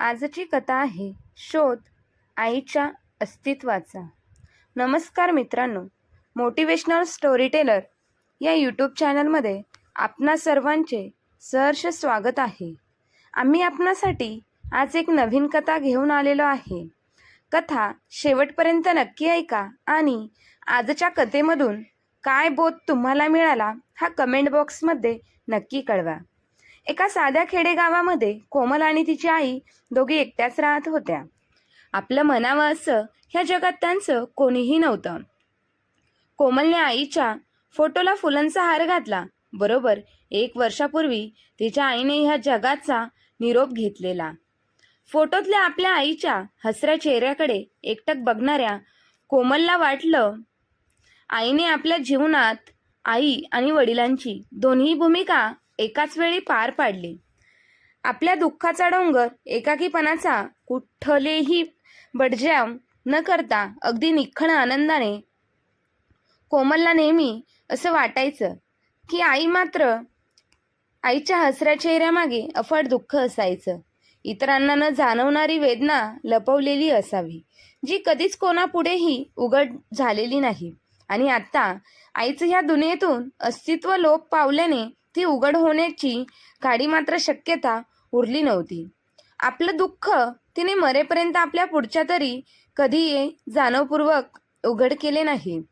आजची कथा आहे शोध आईच्या अस्तित्वाचा. नमस्कार मित्रांनो मोटिवेशनल स्टोरी टेलर या यूट्यूब चॅनलमध्ये आपणा सर्वांचे सहर्ष स्वागत आहे. आम्ही आपणासाठी आज एक नवीन कथा घेऊन आलेलो आहे. कथा शेवटपर्यंत नक्की ऐका आणि आजच्या कथेमधून काय बोध तुम्हाला मिळाला हा कमेंट बॉक्समध्ये नक्की कळवा. एका साध्या खेडेगावामध्ये कोमल आणि तिची आई दोघी एकट्याच राहत होत्या. आपलं म्हणावं असं ह्या जगात त्यांचं कोणीही नव्हतं. कोमलने आईच्या फोटोला फुलांचा हार घातला. बरोबर एक वर्षापूर्वी तिच्या आईने ह्या जगाचा निरोप घेतलेला. फोटोतल्या आपल्या आईच्या हसऱ्या चेहऱ्याकडे एकटक बघणाऱ्या कोमलला वाटलं आईने आपल्या जीवनात आई आणि वडिलांची दोन्ही भूमिका एकाच वेळी पार पाडली. आपल्या दुःखाचा डोंगर एकाकीपणाचा कुठलेही बडजाम न करता अगदी निखळ आनंदाने कोमलला नेहमी असं वाटायचं की आई मात्र आईच्या हसऱ्या चेहऱ्यामागे अफाट दुःख असायचं. इतरांना न जाणवणारी वेदना लपवलेली असावी जी कधीच कोणापुढेही उघड झालेली नाही. आणि आता आईचं ह्या दुनियेतून अस्तित्व लोप पावल्याने ती उघड होण्याची काडी मात्र शक्यता उरली नव्हती. आपलं दुःख तिने मरेपर्यंत आपल्या पुढच्या तरी कधी जाणवपूर्वक उघड केले नाही.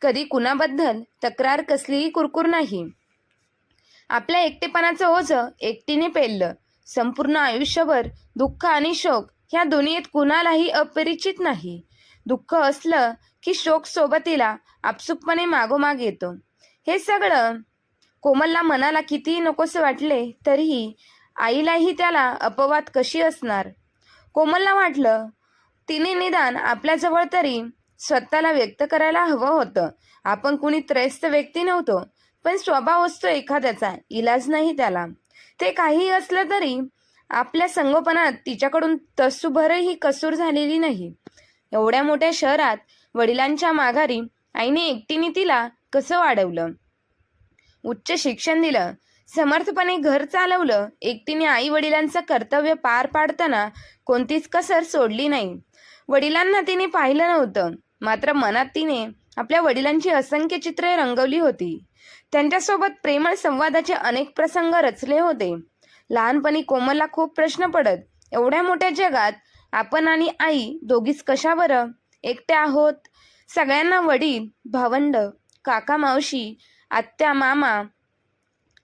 कधी कुणाबद्दल तक्रार कसलीही कुरकुर नाही. आपल्या एकटेपणाचं ओझं एकटीने पेललं. संपूर्ण आयुष्यभर दुःख आणि शोक ह्या दुनियेत कुणालाही अपरिचित नाही. दुःख असलं की शोक सोबतीला आपसुकपणे मागोमाग येतो. हे सगळं कोमलला मनाला कितीही नकोसे वाटले तरीही आईलाही त्याला अपवाद कशी असणार? कोमलला वाटलं तिने निदान आपल्याजवळ तरी स्वतःला व्यक्त करायला हवं होतं. आपण कुणी त्रयस्थ व्यक्ती नव्हतो पण स्वभाव असतो एखाद्याचा इलाज नाही त्याला. ते काही असलं तरी आपल्या संगोपनात तिच्याकडून तसुभरही कसूर झालेली नाही. एवढ्या मोठ्या शहरात वडिलांच्या माघारी आईने एकटीने तिला कसं वाढवलं? उच्च शिक्षण दिलं. समर्थपणे घर चालवलं. एकटीने आई वडिलांचं कर्तव्य पार पाडताना कोणतीच कसर सोडली नाही. वडिलांना तिने पाहिलं नव्हतं. मात्र मनात तिने आपल्या वडिलांची असंख्य चित्रे रंगवली होती. त्यांच्यासोबत प्रेमळ संवादाचे अनेक प्रसंग रचले होते. लहानपणी कोमलला खूप प्रश्न पडत एवढ्या मोठ्या जगात आपण आणि आई दोघीच कशा बरं? एकट्या आहोत? सगळ्यांना वडील भावंड काका मावशी आत्या मामा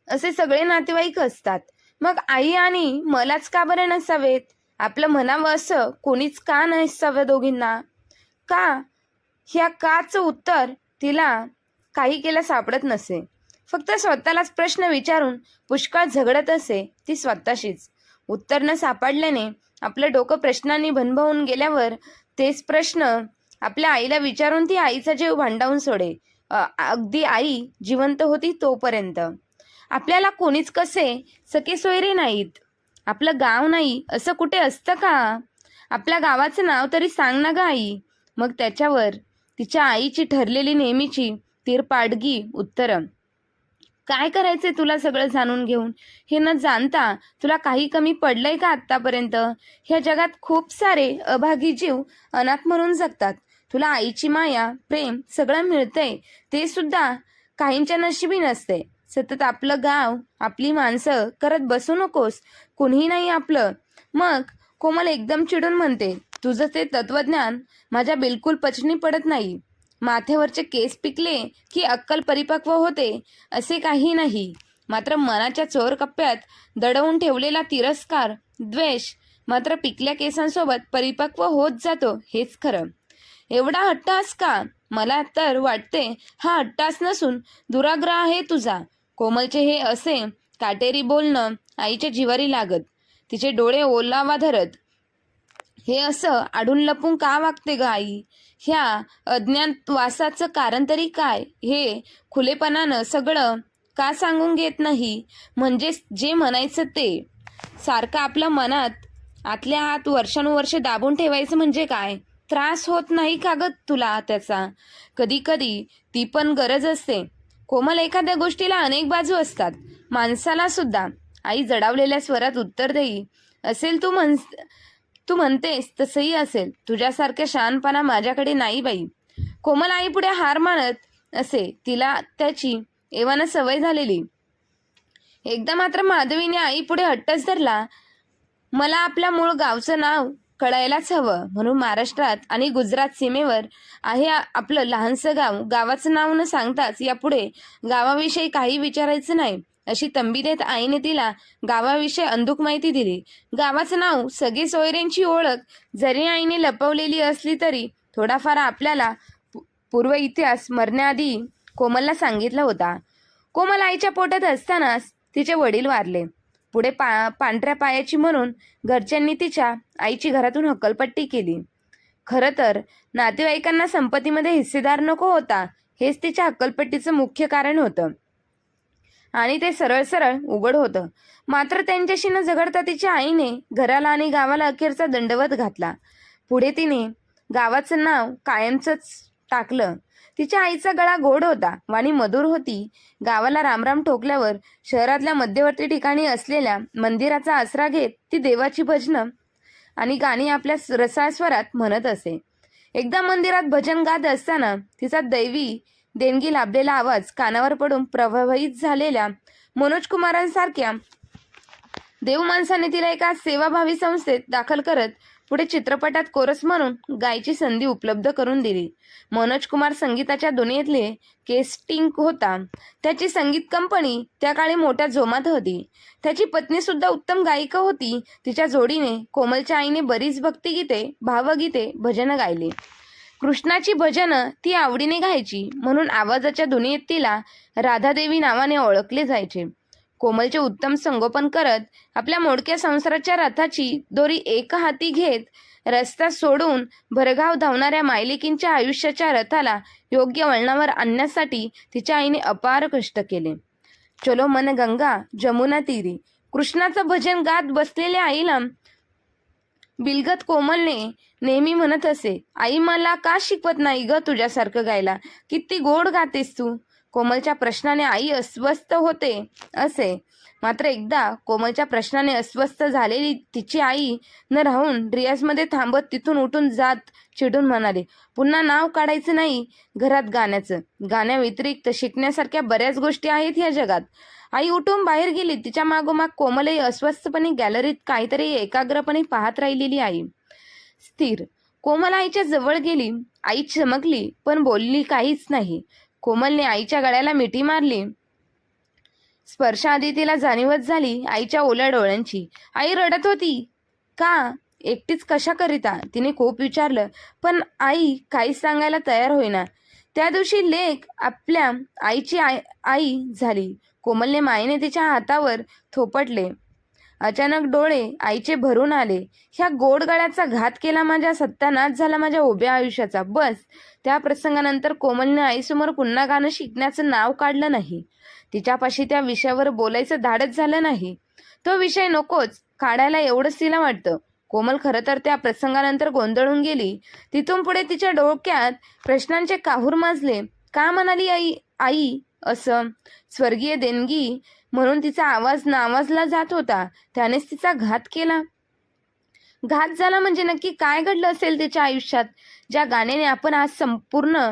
असे सगळे नातेवाईक असतात. मग आई आणि मलाच का बरं नसावेत? आपलं म्हणावं असं कोणीच का नसावं दोघींना? का? ह्या काचं उत्तर तिला काही केलं सापडत नसे. फक्त स्वतःलाच प्रश्न विचारून पुष्कळ झगडत असे ती स्वतःशीच. उत्तर न सापडल्याने आपलं डोकं प्रश्नांनी भनभवून गेल्यावर तेच प्रश्न आपल्या आईला विचारून ती आईचा जीव भांडावून सोडे अगदी आई जिवंत होती तोपर्यंत. आपल्याला कोणीच कसे सके सोयरे नाहीत. आपलं गाव नाही असं कुठे असतं का? आपल्या गावाचं नाव तरी सांग ना ग आई. मग त्याच्यावर तिच्या आईची ठरलेली नेहमीची तीरपाडगी उत्तरं. काय करायचंय तुला सगळं जाणून घेऊन? हे न जाणता तुला काही कमी पडलंय का आत्तापर्यंत? ह्या जगात खूप सारे अभागी जीव अनाथ म्हणून जगतात. तुला आईची माया प्रेम सगळं मिळतंय ते सुद्धा काहींच्या नशिबी नसते सतत आपलं गाव आपली माणसं करत बसू नकोस कुणीही नाही आपलं. मग कोमल एकदम चिडून म्हणते तुझं ते तत्वज्ञान माझ्या बिलकुल पचनी पडत नाही. माथ्यावरचे केस पिकले की अक्कल परिपक्व होते असे काही नाही. मात्र मनाच्या चोर कप्प्यात दडवून ठेवलेला तिरस्कार द्वेष मात्र पिकल्या केसांसोबत परिपक्व होत जातो हेच खरं. एवढा हट्टास का? मला तर वाटते हा हट्टास नसून दुराग्रह आहे तुझा. कोमलचे हे असे काटेरी बोलणं आईच्या जिवारी लागत. तिचे डोळे ओलावा धरत. हे असं आढून लपून का वागते ग आई? ह्या अज्ञातवासाचं कारण तरी काय? हे खुलेपणानं सगळं का सांगून घेत नाही? म्हणजे जे म्हणायचं ते. सारखं आपल्या मनात आतल्या हात वर्षानुवर्षे दाबून ठेवायचं म्हणजे काय? त्रास होत नाही का ग तुला त्याचा? कधी कधी ती पण गरज असते. कोमल एखाद्या गोष्टीला अनेक बाजू असतात. माणसाला सुद्धा. आई जडावलेल्या स्वरात उत्तर देई. असेल तू म्हण तू म्हणतेस तसंही असेल. तुझ्यासारख्या शहाणपणा माझ्याकडे नाही बाई. कोमल आई पुढे हार मानत असे. तिला त्याची एवानं सवय झालेली. एकदा मात्र माधवीने आई पुढे हट्टच धरला. मला आपल्या मूळ गावचं नाव कळायलाच हवं. म्हणून महाराष्ट्रात आणि गुजरात सीमेवर आहे आपलं लहानसं गाव. गावाचं नाव न सांगताच यापुढे गावाविषयी काही विचारायचं नाही. अशी तंबी देत आईने तिला गावाविषयी अंधुक माहिती दिली. गावाचं नाव सगळे सोयऱ्यांची ओळख जरी आईने लपवलेली असली तरी थोडाफार आपल्याला पूर्व इतिहास मरण्याआधी कोमलला सांगितला होता. कोमल आईच्या पोटात असतानाच तिचे वडील वारले. पुढे पा पांढऱ्या पायाची म्हणून घरच्यांनी तिच्या आईची घरातून हकलपट्टी केली. खरं तर नातेवाईकांना संपत्तीमध्ये हिस्सेदार नको होता हेच तिच्या हक्कलपट्टीचं मुख्य कारण होतं. आणि ते सरळ सरळ उघड होतं. मात्र त्यांच्याशी न झगडता तिच्या आईने घराला आणि गावाला अखेरचा दंडवत घातला. पुढे तिने गावाचं नाव कायमचंच टाकलं. तिच्या आईचा गळा गोड होता. वाणी मधुर होती. गावाला रामराम ठोकल्यावर शहरातल्या मध्यवर्ती ठिकाणी असलेल्या मंदिराचा आसरा घेत ती देवाची भजनं आणि गाणी आपल्या स- रसाळ स्वरात म्हणत असे. एकदा मंदिरात भजन गात असताना तिचा दैवी देणगी लाभलेला आवाज कानावर पडून प्रभावित झालेल्या मनोज कुमारांसारख्या देव माणसाने तिला एका सेवाभावी संस्थेत दाखल करत पुढे चित्रपटात कोरस म्हणून गायची संधी उपलब्ध करून दिली. मनोज कुमार संगीताच्या दुनियेतले केस्टिंग होता. त्याची संगीत कंपनी त्या काळी मोठ्या जोमात होती. त्याची पत्नी सुद्धा उत्तम गायिका होती. तिच्या जोडीने कोमलच्या आईने बरीच भक्तिगीते भावगीते भजनं गायली. कृष्णाची भजनं ती आवडीने गायची म्हणून आवाजाच्या दुनियेत तिला राधादेवी नावाने ओळखले जायचे. कोमलचे उत्तम संगोपन करत आपल्या मोडक्या संसाराच्या रथाची दोरी एका हाती घेत रस्ता सोडून भरगाव धावणाऱ्या मायलिकींच्या आयुष्याच्या रथाला योग्य वळणावर आणण्यासाठी तिच्या आईने अपार कष्ट केले. चलो मन गंगा जमुना तीरी. कृष्णाचं भजन गात बसलेल्या आईला बिलगत कोमलने नेहमी म्हणत असे आई मला का शिकवत नाही ग तुझ्यासारखं गायला? किती गोड गातेस तू. कोमलच्या प्रश्नाने आई अस्वस्थ होते असे. मात्र एकदा कोमलच्या प्रश्नाने अस्वस्थ झालेली तिची आई न राहून रियाजमध्ये थांबत तिथून उठून जात चिडून म्हणाले पुन्हा नाव काढायचं नाही घरात गाण्याचं. गाण्याव्यतिरिक्त शिकण्यासारख्या बऱ्याच गोष्टी आहेत या जगात. आई उठून बाहेर गेली. तिच्या मागोमाग कोमलही अस्वस्थपणे गॅलरीत काहीतरी एकाग्रपणे पाहत राहिलेली आई. स्थिर. कोमल आईच्या जवळ गेली. आई चमकली पण बोलली काहीच नाही. कोमलने आईच्या गळ्याला मिठी मारली. स्पर्शाआधी तिला जाणीवच झाली आईच्या ओल्या डोळ्यांची. आई रडत होती. का? एकटीच कशा करिता? तिने खूप विचारलं. पण आई काहीच सांगायला तयार होईना. त्या दिवशी लेख आपल्या आईची आई आई झाली. कोमलने मायेने तिच्या हातावर थोपटले. अचानक डोळे आईचे भरून आले. ह्या गोड गळ्याचा घात केला माझ्या सत्यानाश झाला माझ्या उभ्या आयुष्याचा. बस. त्या प्रसंगानंतर कोमलने आईसमोर पुन्हा गाणं शिकण्याचं नाव काढलं नाही. तिच्यापाशी त्या विषयावर बोलायचं धाडच झालं नाही. तो विषय नकोच. काढायला एवढंच तिला वाटतं. कोमल खरं तर त्या प्रसंगानंतर गोंधळून गेली. तिथून पुढे तिच्या डोक्यात प्रश्नांचे काहूर माजले. का म्हणाली आई आई असं? स्वर्गीय देणगी म्हणून तिचा आवाज नावाजला जात होता. त्यानेच तिचा घात केला. घात झाला म्हणजे नक्की काय घडलं असेल तिच्या आयुष्यात? ज्या गाण्याने आपण आज संपूर्ण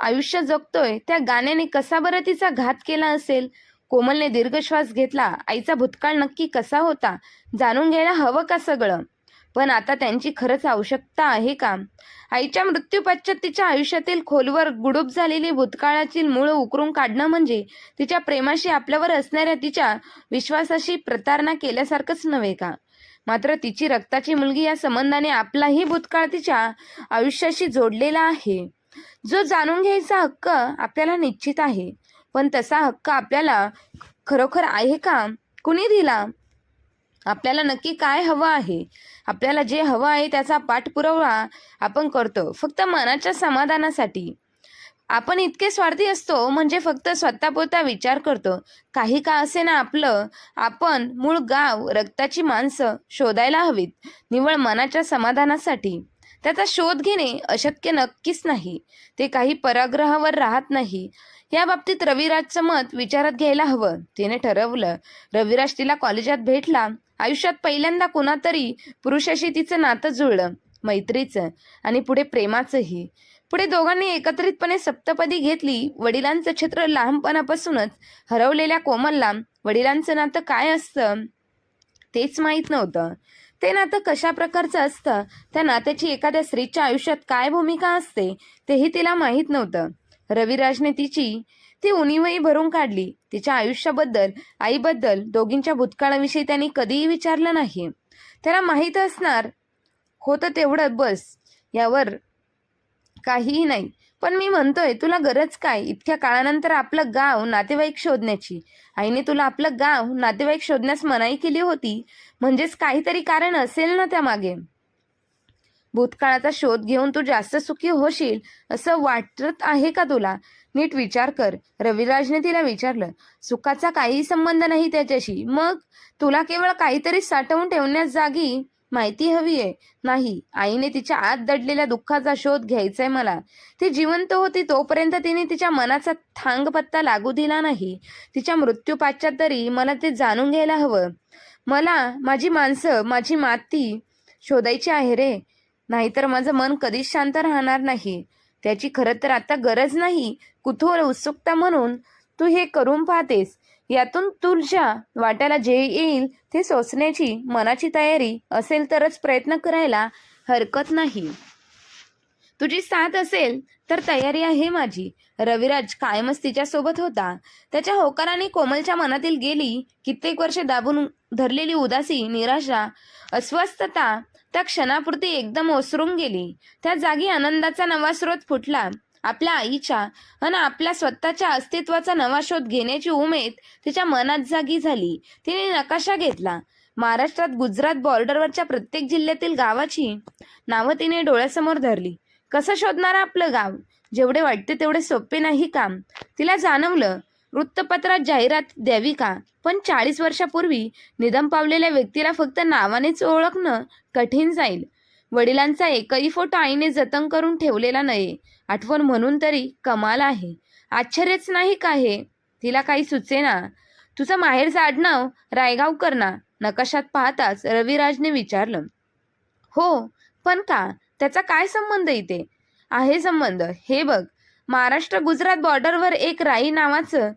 आयुष्य जगतोय त्या गाण्याने कसा बरं तिचा घात केला असेल? कोमलने दीर्घ श्वास घेतला. आईचा भूतकाळ नक्की कसा होता? जाणून घ्यायला हवं का सगळं? पण आता त्यांची खरंच आवश्यकता आहे का? आईच्या मृत्यूपश्चात तिच्या आयुष्यातील खोलवर गुडूप झालेली भूतकाळातील मूळ उकरून काढणं म्हणजे तिच्या प्रेमाशी आपल्यावर असणाऱ्या तिच्या विश्वासाशी प्रतारणा केल्यासारखंच नव्हे का? मात्र तिची रक्ताची मुलगी या संबंधाने आपलाही भूतकाळ तिच्या आयुष्याशी जोडलेला आहे. जो जाणून घ्यायचा हक्क आपल्याला निश्चित आहे. पण तसा हक्क आपल्याला खरोखर आहे का? कुणी दिला? आपल्याला नक्की काय हवं आहे? आपल्याला जे हवं आहे त्याचा पाठपुरावा आपण करतो. फक्त मनाच्या समाधानासाठी. आपण इतके स्वार्थी असतो म्हणजे फक्त स्वतःपुरता विचार करतो. काही का असे ना आपलं आपण मूळ गाव रक्ताची माणसं शोधायला हवीत. निवळ मनाच्या समाधानासाठी. त्याचा शोध घेणे अशक्य नक्कीच नाही. ते काही पराग्रहावर राहत नाही. या बाबतीत रविराजचं मत विचारात घ्यायला हवं. तिने ठरवलं. रविराज तिला कॉलेजात भेटला. आयुष्यात पहिल्यांदा कुणातरी पुरुषाशी तिचं नातं जुळलं मैत्रीचं आणि पुढे प्रेमाचंही. पुढे दोघांनी एकत्रितपणे सप्तपदी घेतली वडिलांचं क्षेत्र लहानपणापासूनच हरवलेल्या कोमलला वडिलांचं नातं काय असतं तेच माहीत नव्हतं. ते नातं कशा प्रकारचं असतं त्या नात्याची एखाद्या स्त्रीच्या आयुष्यात काय भूमिका असते तेही तिला माहीत नव्हतं. रविराजने तिची ती उणीवही भरून काढली. तिच्या आयुष्याबद्दल आईबद्दल दोघींच्या भूतकाळाविषयी त्यांनी कधीही विचारलं नाही. त्याला माहीत असणार होतं तेवढं बस यावर काहीही नाही. पण मी म्हणतोय तुला गरज काय? इतक्या काळानंतर आपलं गाव नातेवाईक शोधण्याची. आईने तुला आपलं गाव नातेवाईक शोधण्यास मनाई केली होती. म्हणजेच काहीतरी कारण असेल ना त्यामागे. भूतकाळाचा शोध घेऊन तू जास्त सुखी होशील असं वाटत आहे का तुला? नीट विचार कर. रविराजने तिला विचारलं सुखाचा काही संबंध नाही त्याच्याशी. मग तुला केवळ काहीतरी साठवून ठेवण्यास जागी माहिती हवी आहे. नाही आईने तिच्या आत दडलेल्या दुःखाचा शोध घ्यायचाय मला. ती जिवंत होती तोपर्यंत तिने तिच्या मनाचा थांग पत्ता लागू दिला नाही. तिच्या मृत्यू पाश्चात तरी मला ते जाणून घ्यायला हवं. मला माझी माणसं माझी माती शोधायची आहे रे. नाहीतर माझं मन कधीच शांत राहणार नाही. त्याची खरं तर आता गरज नाही. कुतूहल उत्सुकता म्हणून तू हे करून पाहतेस. यातून तुझ्या वाट्याला जे येईल ते सोसण्याची मनाची तयारी असेल तरच प्रयत्न करायला हरकत नाही. तुझी साथ असेल तर तयारी आहे माझी. रविराज कायमच तिच्यासोबत होता. त्याच्या होकाराने कोमलच्या मनातील गेली. कित्येक वर्ष दाबून धरलेली उदासी निराशा अस्वस्थता त्या क्षणापुरती एकदम ओसरून गेली. त्या जागी आनंदाचा नवा स्रोत फुटला. आपल्या आईच्या आणि आपल्या स्वतःच्या अस्तित्वाचा नवा शोध घेण्याची उमेद तिच्या मनात जागी झाली. तिने नकाशा घेतला. महाराष्ट्रात गुजरात बॉर्डरवरच्या प्रत्येक जिल्ह्यातील गावाची नावं तिने डोळ्यासमोर धरली. कसं शोधणार आपलं गाव? जेवढे वाटते तेवढे सोपे नाही काम. तिला जाणवलं वृत्तपत्रात जाहिरात द्यावी का? पण चाळीस वर्षापूर्वी निधन पावलेल्या व्यक्तीला फक्त नावानेच ओळखणं कठीण जाईल. वडिलांचा एकही फोटो आईने जतन करून ठेवलेला नाही आठवण म्हणून तरी कमाल आहे. आश्चर्यच नाही का हे? तिला काही सुचेना? तुझं माहेरचं आडनाव रायगावकर ना? नकाशात पाहताच रविराजने विचारलं. हो पण का? त्याचा काय संबंध इथे? आहे संबंध. हे बघ महाराष्ट्र गुजरात बॉर्डरवर एक राई नावाचं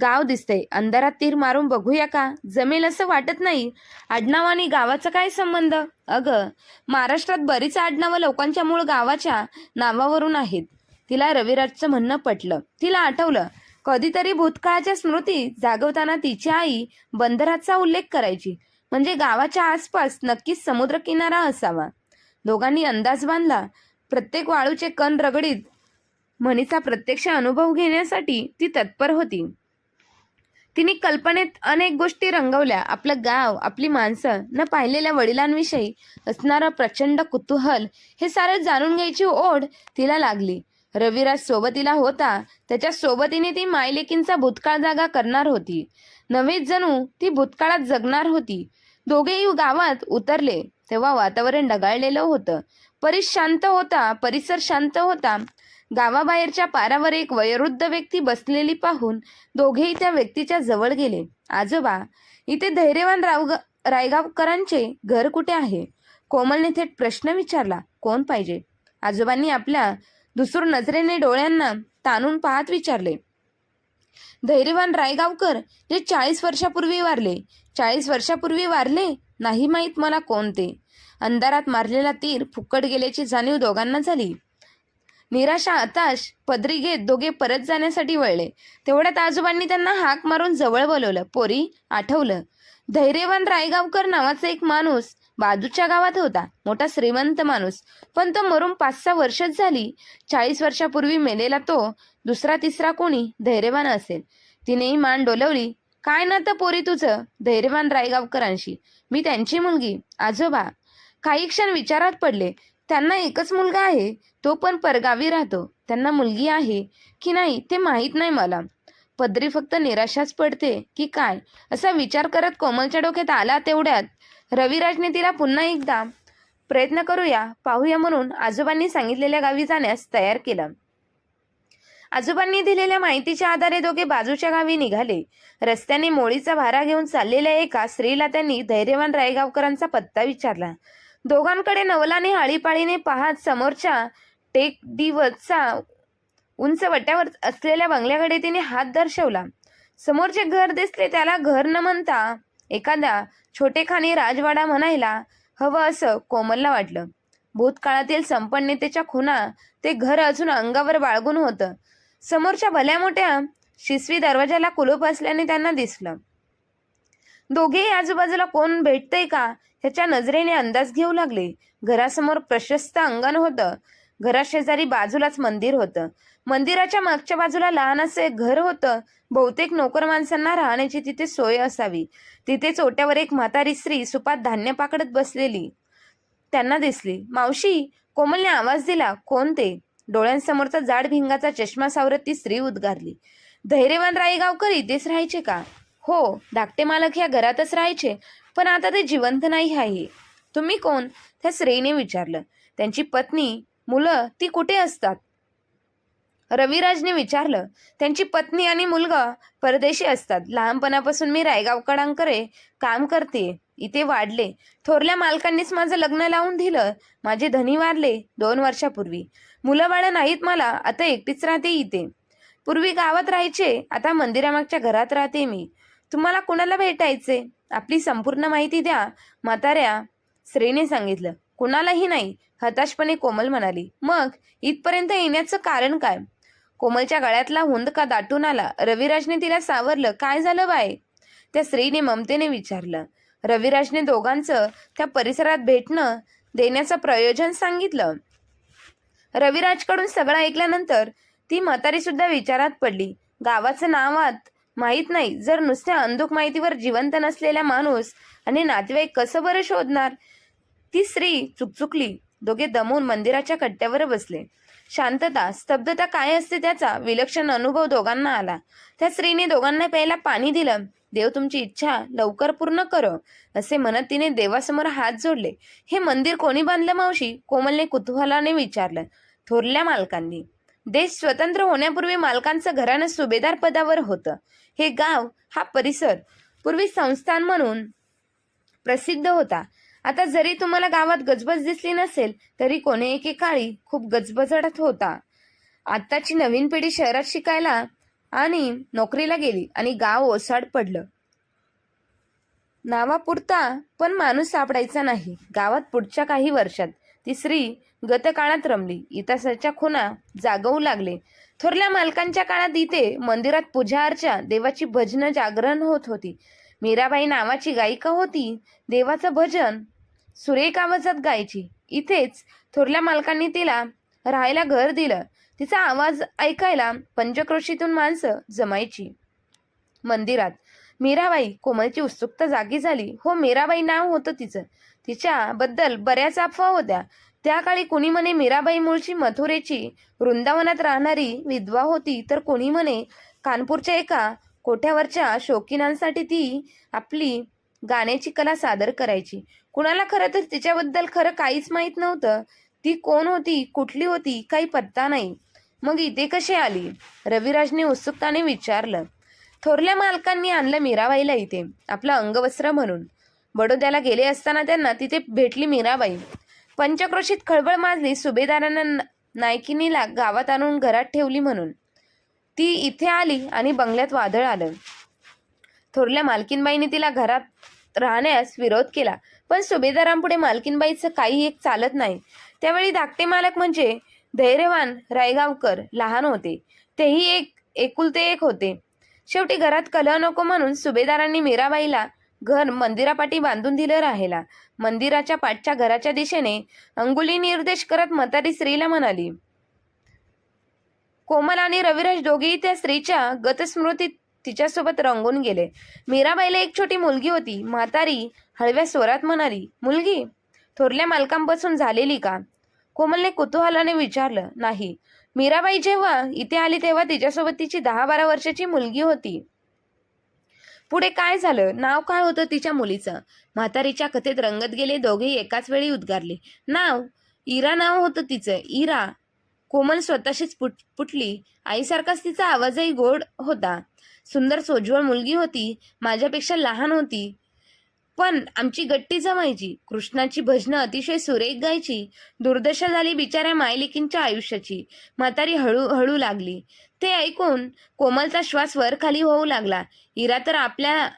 गाव दिसतंय. अंधारात तीर मारून बघूया का? जमेल असं वाटत नाही. आडनाव आणि गावाचा काय संबंध? अगं महाराष्ट्रात बरीच आडनावं लोकांच्या मूळ गावाच्या नावावरून आहेत. तिला रविराजचं म्हणणं पटलं. तिला आठवलं कधीतरी भूतकाळाच्या स्मृती जागवताना तिची आई बंदराचा उल्लेख करायची. म्हणजे गावाच्या आसपास नक्कीच समुद्रकिनारा असावा. दोघांनी अंदाज बांधला. प्रत्येक वाळूचे कण रगडीत म्हणीचा प्रत्यक्ष अनुभव घेण्यासाठी ती तत्पर होती. तिने कल्पनेत अनेक गोष्टी रंगवल्या. आपलं गाव आपली माणसं न पाहिलेल्या वडिलांविषयी असणारं प्रचंड कुतूहल हे सारं जाणून घ्यायची ओढ तिला लागली. रविराज सोबतीला होता. त्याच्या सोबतीने ती मायलेकींचा भूतकाळ जागा करणार होती. नवे जणू ती भूतकाळात जगणार होती. दोघेही गावात उतरले. तेव्हा वातावरण ढगाळलेलं होतं. परिस शांत होता. परिसर शांत होता. गावाबाहेरच्या पारावर एक वयोवृद्ध व्यक्ती बसलेली पाहून दोघेही त्या व्यक्तीच्या जवळ गेले. आजोबा इथे धैर्यवान रावग रायगावकरांचे घर कुठे आहे? कोमलने थेट प्रश्न विचारला. कोण पाहिजे? आजोबांनी आपल्या दुसूर नजरेने डोळ्यांना ताणून पाहत विचारले. धैर्यवान रायगावकर जे चाळीस वर्षापूर्वी वारले. चाळीस वर्षापूर्वी वारले? नाही माहीत मला कोण ते अंधारात मारलेला तीर फुकट गेल्याची जाणीव दोघांना झाली. निराशा हताश पदरी घेत दोघे परत जाण्यासाठी वळले. तेवढ्यात आजोबांनी त्यांना हाक मारून जवळ बोलवलं. पोरी आठवलं. धैर्यवान रायगावकर नावाचा एक माणूस बाजूच्या गावात होता. मोठा श्रीमंत माणूस. पण तो मरून पाच सहा वर्षच झाली. चाळीस वर्षापूर्वी मेलेला तो दुसरा तिसरा कोणी धैर्यवान असेल. तिनेही मान डोलवली. काय ना तर पोरी तुझं धैर्यवान रायगावकरांशी. मी त्यांची मुलगी. आजोबा. काही क्षण विचारात पडले. त्यांना एकच मुलगा आहे. तो पण परगावी राहतो. त्यांना मुलगी आहे की नाही ते माहीत नाही मला. पदरी फक्त निराशाच पडते की काय? असा विचार करत कोमलच्या डोक्यात आला तेवढ्यात. रविराजने तिला पुन्हा एकदा प्रयत्न करूया पाहूया म्हणून आजोबांनी सांगितलेल्या गावी जाण्यास तयार केलं. आजोबांनी दिलेल्या माहितीच्या आधारे दोघे बाजूच्या गावी निघाले. रस्त्याने मोळीचा भारा घेऊन चाललेल्या एका स्त्रीला त्यांनी धैर्यवान रायगावकरांचा पत्ता विचारला. दोघांकडे नवलाने आळीपाळीने पाहत समोरच्या टेक दिवसचा उंच वट्यावर असलेल्या बंगल्याकडे तिने हात दर्शवला. समोरचे घर दिसले त्याला घर न म्हणता एखादा छोटेखानी राजवाडा म्हणायला हवं असं कोमलला वाटलं. भूतकाळातील संपन्नतेच्या खुणा ते घर अजून अंगावर बाळगून होतं. समोरच्या भल्या मोठ्या शिसवी दरवाजाला कुलूप असल्याने त्यांना दिसलं. दोघेही आजूबाजूला कोण भेटतंय का ह्याच्या नजरेने अंदाज घेऊ लागले. घरासमोर प्रशस्त अंगण होतं. घराशेजारी बाजूलाच मंदिर होतं. मंदिराच्या मागच्या बाजूला लहान असं एक घर होतं. बहुतेक नोकर माणसांना राहण्याची तिथे सोय असावी. तिथे चोट्यावर एक म्हातारी स्त्री सुपात धान्य पाकडत बसलेली. त्यांना दिसली मावशी कोमलने आवाज दिला कोण ते? डोळ्यांसमोरचा जाड भिंगाचा चष्मा सावरत ती स्त्री उद्गारली धैर्यवान राईगावकर इथेच राहायचे का? हो धाकटे मालक ह्या घरातच राहायचे पण आता ते जिवंत नाही आहे. तुम्ही कोण? त्या स्त्रीने विचारलं. त्यांची पत्नी मुलं ती कुठे असतात? रविराजने विचारलं त्यांची पत्नी आणि मुलगा परदेशी असतात. लहानपणापासून मी रायगावकडांकडे काम करते. इथे वाढले. थोरल्या मालकांनीच माझं लग्न लावून दिलं. माझे धनी वारले दोन वर्षापूर्वी. मुलं बाळं नाहीत मला आता एकटीच राहते इथे. पूर्वी गावात राहायचे आता मंदिरामागच्या घरात राहते मी. तुम्हाला कुणाला भेटायचे? आपली संपूर्ण माहिती द्या म्हाताऱ्या स्त्रीने सांगितलं. कुणालाही नाही हताशपणे कोमल म्हणाली. मग इथपर्यंत येण्याचं कारण काय? कोमलच्या गळ्यातला हुंदका दाटून आला. रविराजने तिला सावरलं. काय झालं बाय त्या स्त्रीने ममतेने विचारलं. रविराजने दोघांचं त्या परिसरात भेटणं देण्याचं प्रयोजन सांगितलं. रविराजकडून सगळं ऐकल्यानंतर ती म्हातारी सुद्धा विचारात पडली. गावाचं नावात माहीत नाही. जर नुसत्या अंधुक माहितीवर जिवंत नसलेला माणूस आणि नातेवाईक कसं बरं शोधणार? ती स्त्री चुकचुकली दोघे दमून मंदिराच्या कट्ट्यावर बसले. शांतता स्तब्धता काय असते त्याचा विलक्षण अनुभव दोघांना आला. त्या स्त्रीने दोघांना प्यायला पाणी दिलं. देव तुमची इच्छा लवकर पूर्ण करो असे म्हणत तिने देवासमोर हात जोडले. हे मंदिर कोणी बांधलं मावशी? कोमलने कुतूहलाने विचारलं. थोरल्या मालकांनी. देश स्वतंत्र होण्यापूर्वी मालकांचं घराणं सुभेदार पदावर होतं. हे गाव हा परिसर पूर्वी संस्थान म्हणून प्रसिद्ध होता. आता जरी तुम्हाला गावात गजबज दिसली नसेल तरी कोणी एकेकाळी खूप गजबजडत होता. आत्ताची नवीन पिढी शहरात शिकायला आणि नोकरीला गेली आणि गाव ओसाड पडलं. नावापुरता पण माणूस सापडायचा नाही. गावात पुढच्या काही वर्षात ती स्त्री गतकाळात रमली. इतिहासाच्या खुना जागवू लागले. थोरल्या मालकांच्या काळात इथे मंदिरात पूजा अर्चा देवाची भजनं जागरण होत होती. मीराबाई नावाची गायिका होती. देवाचं भजन सुरेख आवाजात गायची. इथेच थोरल्या मालकांनी तिला राहायला घर दिलं. तिचा आवाज ऐकायला पंचक्रोशीतून माणसं जमायची. मंदिरात. मीराबाई कोमलची उत्सुकता जागी झाली. हो मीराबाई नाव होतं तिचं. तिच्याबद्दल बऱ्याच अफवा होत्या. त्या काळी कुणी म्हणे मीराबाई मूळची मथुरेची वृंदावनात राहणारी विधवा होती तर कुणी म्हणे कानपूरच्या एका कोठ्यावरच्या शौकीनांसाठी ती आपली गाण्याची कला सादर करायची. कुणाला खरं तर तिच्याबद्दल खरं काहीच माहीत नव्हतं. ती कोण होती कुठली होती काही पत्ता नाही. मग इथे कशी आली? रविराजने उत्सुकताने विचारलं. थोरल्या मालकांनी आणलं मीराबाईला इथे आपलं अंगवस्त्र म्हणून. बडोद्याला गेले असताना त्यांना तिथे भेटली मीराबाई. पंचक्रोशीत खळबळ माजली सुभेदारांना नायकिनीला गावात आणून घरात ठेवली म्हणून. ती इथे आली आणि बंगल्यात वादळ आलं. थोरल्या मालकीनबाईने तिला घरात राहण्यास विरोध केला. पण सुभेदारांपुढे मालकीनबाईचं काही एक चालत नाही. त्यावेळी धाकटे मालक म्हणजे धैर्यवान रायगावकर लहान होते. तेही एक एकुलते एक होते. शेवटी घरात कलह नको म्हणून सुभेदारांनी मीराबाईला घर मंदिरापाठी बांधून दिलं राहिला मंदिराच्या पाठच्या घराच्या दिशेने अंगुली निर्देश करत म्हातारी स्त्रीला म्हणाली कोमल आणि रविराज दोघेही त्या स्त्रीच्या गतस्मृतीत तिच्यासोबत रंगून गेले. मीराबाईला एक छोटी मुलगी होती. म्हातारी हळव्या स्वरात म्हणाली मुलगी थोरल्या मालकांपासून झालेली का? कोमलने कुतूहलाने विचारलं नाही. मीराबाई जेव्हा इथे आली तेव्हा तिच्यासोबत तिची दहा बारा वर्षाची मुलगी होती. पुढे काय झालं? नाव काय होतं तिच्या मुलीचं? म्हातारीच्या कथेत रंगत गेले दोघेही एकाच वेळी उद्गारले नाव? इरा नाव होतं तिचं. इरा. कोमल स्वतःशीच पुट पुटली. आईसारखाच तिचा आवाजही गोड होता. सुंदर सोज्वळ मुलगी होती माझ्यापेक्षा लहान होती. पण आमची गट्टी जमायची कृष्णाची भजनं अतिशय सुरेख गायची दुर्दशा झाली बिचाऱ्या मायलेकींच्या आयुष्याची. म्हातारी हळू हळू लागली. ते ऐकून कोमलचा श्वास वर खाली होऊ लागला. इरा तर आपल्या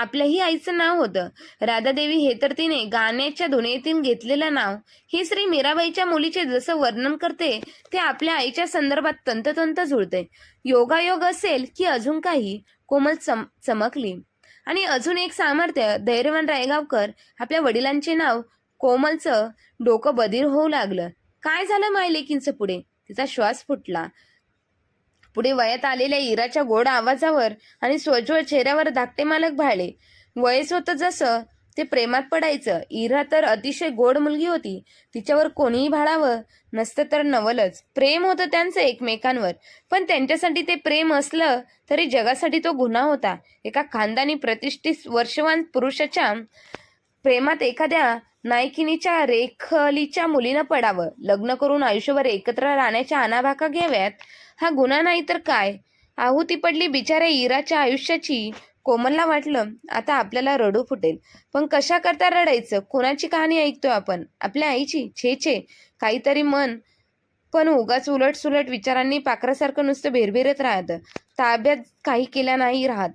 आपल्याही आईचं नाव होतं. राधादेवी हे तर तिने गाण्याच्या दुनियेतून घेतलेलं नाव. हे श्री मीराबाईच्या मुलीचे जसं वर्णन करते ते आपल्या आईच्या संदर्भात तंततंत जुळते योगायोग असेल की अजून काही? कोमल चम चमकली. आणि अजून एक सामर्थ्य धैर्यवान रायगावकर आपल्या वडिलांचे नाव कोमलचं डोकं बधीर होऊ लागलं. काय झालं मायलेकींचं पुढे? तिचा श्वास फुटला. पुढे वयात आलेल्या इराच्या गोड आवाजावर आणि स्वज्वळ चेहऱ्यावर धाकटे मालक भाळले. वयस होतं जसं ते प्रेमात पडायचं. इरा तर अतिशय गोड मुलगी होती. तिच्यावर कोणीही भाळावं नसतं तर नवलच. प्रेम होतं त्यांचं एकमेकांवर. पण त्यांच्यासाठी ते प्रेम असलं तरी जगासाठी तो गुन्हा होता. एका खानदानी प्रतिष्ठित वर्षवान पुरुषाच्या प्रेमात एखाद्या नायकिनीच्या रेखलीच्या मुलीनं पडावं. लग्न करून आयुष्यभर एकत्र राहण्याच्या अनाभाका घ्याव्यात. हा गुन्हा नाही तर काय? आहुती पडली बिचाऱ्या इराच्या आयुष्याची. कोमलला वाटलं आता आपल्याला रडू फुटेल. पण कशा करता रडायचं? कोणाची कहाणी ऐकतोय आपण? आपल्या आईची? छे छे. काहीतरी मन. पण उगाच उलट सुलट विचारांनी पाखरासारखं नुसतं भेरभेरत राहतं. ताब्यात काही केल्या नाही राहत.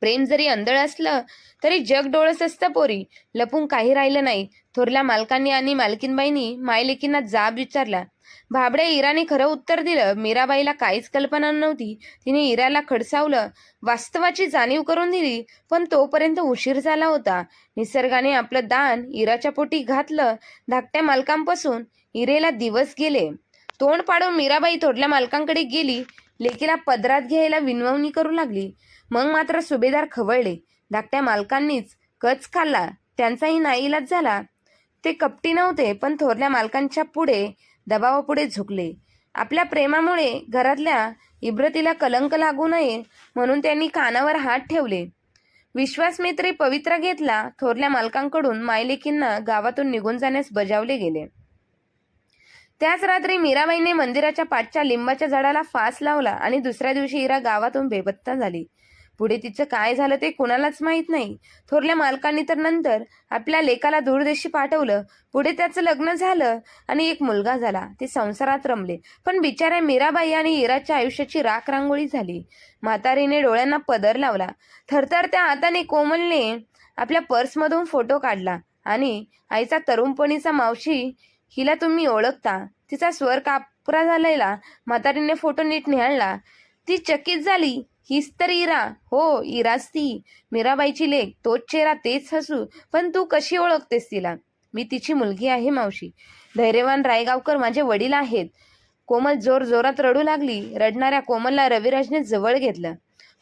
प्रेम जरी अंधळ असलं तरी जग डोळस असतं पोरी. लपून काही राहिलं नाही. थोरल्या मालकांनी आणि मालकीनबाईंनी मायलेकींना जाब विचारला. भाबड्या इराने खरं उत्तर दिलं. मीराबाईला काहीच कल्पना नव्हती. तिने इराला खडसावलं. वास्तवाची जाणीव करून दिली पण तोपर्यंत उशीर झाला होता. निसर्गाने आपलं दान इराच्या पोटी घातलं धाकट्या मालकांपासून. इरेला दिवस गेले. तोंड पाडून मीराबाई थोडल्या मालकांकडे गेली. लेकीला पदरात घ्यायला विनवणी करू लागली. मग मात्र सुभेदार खवळले. धाकट्या मालकांनीच कच खाल्ला. त्यांचाही नाईलाज झाला. ते कपटी नव्हते पण थोरल्या मालकांच्या पुढे दबावापुढे झुकले. आपल्या प्रेमामुळे घरातल्या इब्रतीला कलंक लागू नये म्हणून त्यांनी कानावर हात ठेवले. विश्वासमित्री पवित्र घेतला. थोरल्या मालकांकडून मायलेकींना गावातून निघून जाण्यास बजावले गेले. त्याच रात्री मीराबाईने मंदिराच्या पाठच्या लिंबाच्या झाडाला फास लावला आणि दुसऱ्या दिवशी इरा गावातून बेपत्ता झाली. पुढे तिचं काय झालं ते कुणालाच माहीत नाही. थोरल्या मालकांनी तर नंतर आपल्या लेकाला दूरदेशी पाठवलं. पुढे त्याचं लग्न झालं आणि एक मुलगा झाला. ते संसारात रमले. पण बिचाऱ्या मीराबाई आणि इराच्या आयुष्याची राख रांगोळी झाली. म्हातारीने डोळ्यांना पदर लावला. थरथर त्या हाताने कोमलने आपल्या पर्समधून फोटो काढला. आणि आईचा तरुणपणीचा मावशी हिला तुम्ही ओळखता. तिचा स्वर कापरा झालेला. म्हातारीने फोटो नीट निहाळला. ती चकित झाली. हीच तर इरा. हो इराच ती मीराबाईची लेख तोच चेहरा तेच हसू. पण तू कशी ओळखतेस तिला? मी तिची मुलगी आहे मावशी. धैर्यवान रायगावकर माझे वडील आहेत. कोमल जोर जोरात रडू लागली. रडणाऱ्या कोमलला रविराजने जवळ घेतलं.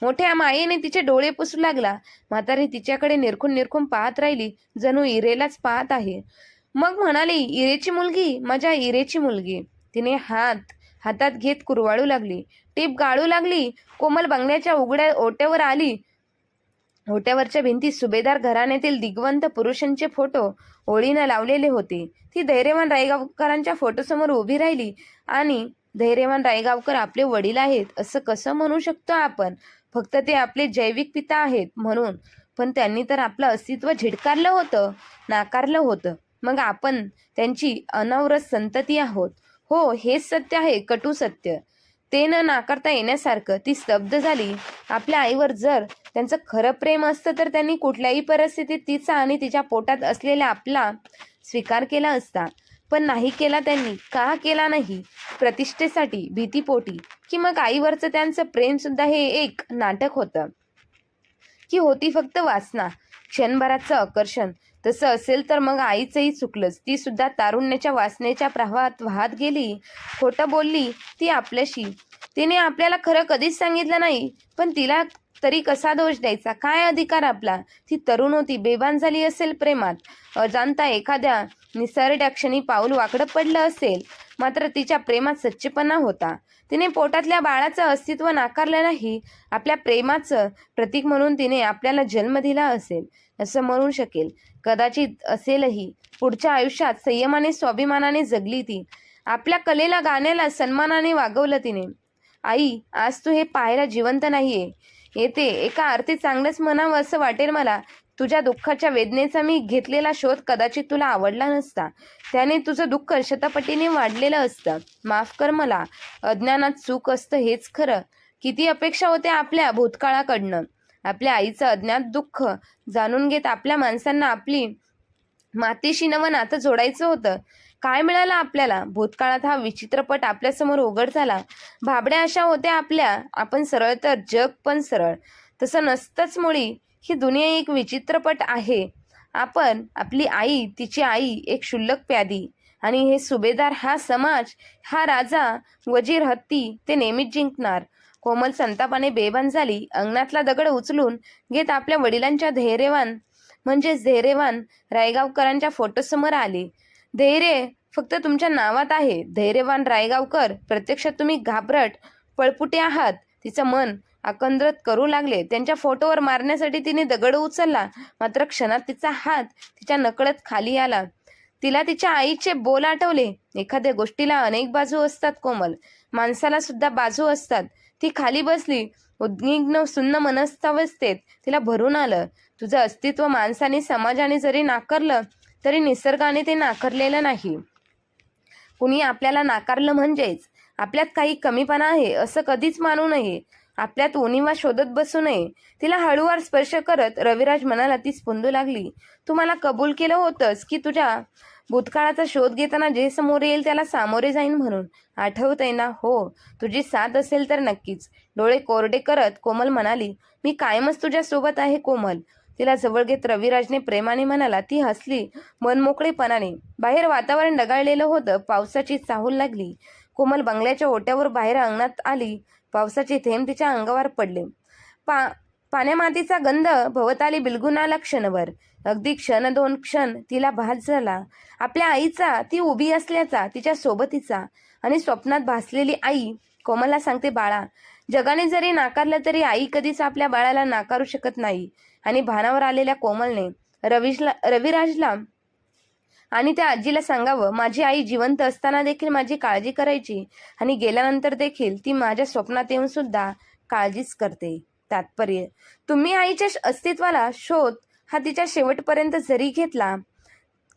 मोठ्या मायेने तिचे डोळे पुसू लागला. म्हातारी तिच्याकडे निरखून निरखून पाहत राहिली. जणू इरेलाच पाहत आहे. मग म्हणाली इरेची मुलगी? माझ्या इरेची मुलगी. तिने हात हातात घेत कुरवाळू लागली. टीप गाळू लागली. कोमल बंगल्याच्या उघड्या ओट्यावर आली. ओट्यावरच्या भिंतीत सुभेदार घराण्यातील दिग्वंत पुरुषांचे फोटो ओळीनं लावलेले होते. ती धैर्यवान रायगावकरांच्या फोटोसमोर उभी राहिली आणि धैर्यवान रायगावकर आपले वडील आहेत असं कसं म्हणू शकतो आपण? फक्त ते आपले जैविक पिता आहेत म्हणून. पण त्यांनी तर आपलं अस्तित्व झिडकारलं होतं नाकारलं होतं. मग आपण त्यांची अनवरत संतती आहोत. हो हेच सत्य आहे कटू सत्य. ते न नाकारता येण्यासारखं ती स्तब्ध झाली. आपल्या आईवर जर त्यांचं खरं प्रेम असतं तर त्यांनी कुठल्याही परिस्थितीत तिचा आणि तिच्या पोटात असलेला आपला स्वीकार केला असता. पण नाही केला त्यांनी. का केला नाही? प्रतिष्ठेसाठी भीतीपोटी की मग आईवरचं त्यांचं प्रेम सुद्धा हे एक नाटक होतं. की होती फक्त वासना क्षणभराचं आकर्षण तसं असेल तर मग आईचंही चुकलंच. ती सुद्धा तारुण्याच्या वासनेच्या प्रवाहात वाहत गेली. खोटं बोलली ती आपल्याशी. तिने आपल्याला खरं कधीच सांगितलं नाही पण तिला तरी कसा दोष द्यायचा? काय अधिकार आपला? ती तरुण होती बेभान झाली असेल प्रेमात. अजाणता एखाद्या निसरड्या क्षणी पाऊल वाकडं पडलं असेल मात्र तिच्या प्रेमात सच्चेपणा होता. तिने पोटातल्या बाळाचं अस्तित्व नाकारलं नाही आपल्या प्रेमाचं प्रतीक म्हणून तिने आपल्याला जन्म दिला असेल असं म्हणू शकेल. कदाचित असेलही. पुढच्या आयुष्यात संयमाने स्वाभिमानाने जगली ती. आपल्या कलेला गाण्याला सन्मानाने वागवलं तिने. आई आज तू हे पाहायला जिवंत नाहीये. येते. एका अर्थी चांगलंच म्हणावं असं वाटेल मला. तुझ्या दुःखाच्या वेदनेचा मी घेतलेला शोध कदाचित तुला आवडला नसता. त्याने तुझं दुःख शतपटीने वाढलेलं असतं. माफ कर मला. अज्ञानात चूक असतं हेच खरं. किती अपेक्षा होत्या आपल्या भूतकाळाकडनं. आपल्या आईचं अज्ञात दुःख जाणून घेत आपल्या माणसांना आपली मातीशी नवं नातं जोडायचं होतं. काय मिळालं आपल्याला? भूतकाळात हा विचित्रपट आपल्यासमोर उघड झाला. भाबड्या अशा होत्या आपल्या. आपण सरळ तर जग पण सरळ. तसं नसतंच मुळी. ही दुनिया एक विचित्रपट आहे. आपण आपली आई तिची आई एक क्षुल्लक प्यादी. आणि हे सुभेदार हा समाज हा राजा वजीर हत्ती ते नेहमीच जिंकणार. कोमल संतापाने बेभान झाली. अंगणातला दगड उचलून घेत आपल्या वडिलांच्या धैर्यवान म्हणजेच धैर्यवान रायगावकरांच्या फोटोसमोर आली. धैर्य फक्त तुमच्या नावात आहे. धैर्यवान रायगावकर प्रत्यक्षात तुम्ही घाबरट पळपुटे आहात. तिचं मन आकंद्रत करू लागले. त्यांच्या फोटोवर मारण्यासाठी तिने दगड उचलला. मात्र क्षणात तिचा हात तिच्या नकळत खाली आला. तिला तिच्या आईचे बोल आठवले. एखाद्या गोष्टीला अनेक बाजू असतात कोमल. माणसाला सुद्धा बाजू असतात. ती खाली बसली. उद्विग्न सुन्न मनस्तावस्थेत तिला भरून आलं. तुझं अस्तित्व माणसाने समाजाने जरी नाकारलं तरी निसर्गाने ते नाकारलेलं नाही. कुणी आपल्याला नाकारलं म्हणजेच आपल्यात काही कमीपणा आहे असं कधीच मानू नये. आपल्यात उणीवा शोधत बसू नये. तिला हळूवार स्पर्श करत रविराज म्हणाला ती स्पंदू लागली. तू मला कबूल केलं होतंस की तुझ्या भूतकाळाचा शोध घेताना जे समोर येईल त्याला सामोरे जाईन म्हणून? आठवतंय ना? हो तुझी साथ असेल तर नक्कीच. डोळे कोरडे करत कोमल म्हणाली मी कायमच तुझ्या सोबत आहे कोमल. तिला जवळ घेत रविराजने प्रेमाने म्हणाला. ती हसली मनमोकळेपणाने. बाहेर वातावरण डगाळलेलं होतं. पावसाची चाहूल लागली. कोमल बंगल्याच्या ओट्यावर बाहेर अंगणात आली. पावसाचे थेंब तिच्या अंगावर पडले. पा पाण्यामातीचा गंध भवताली बिलगून आला क्षणभर. अगदी क्षण दोन क्षण तिला भास झाला. आपल्या आईचा ती उभी असल्याचा तिच्या सोबतीचा आणि स्वप्नात भासलेली आई. कोमलला सांगते बाळा जगाने जरी नाकारलं तरी आई कधीच आपल्या बाळाला नाकारू शकत नाही. आणि भानावर आलेल्या कोमलने रविशला रविराजला आणि त्या आजीला सांगावं माझी आई जिवंत असताना देखील माझी काळजी करायची आणि गेल्यानंतर देखील ती माझ्या स्वप्नात येऊन सुद्धा काळजीच करते. तात्पर्य तुम्ही आईच्या अस्तित्वाला शोध हा तिच्या शेवटपर्यंत जरी घेतला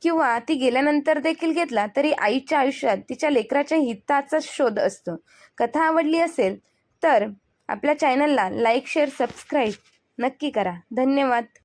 किंवा ती गेल्यानंतर देखील घेतला तरी आईच्या आयुष्यात तिच्या लेकराच्या हिताचा शोध असतो. कथा आवडली असेल तर आपल्या चॅनलला लाईक शेअर सबस्क्राईब नक्की करा. धन्यवाद.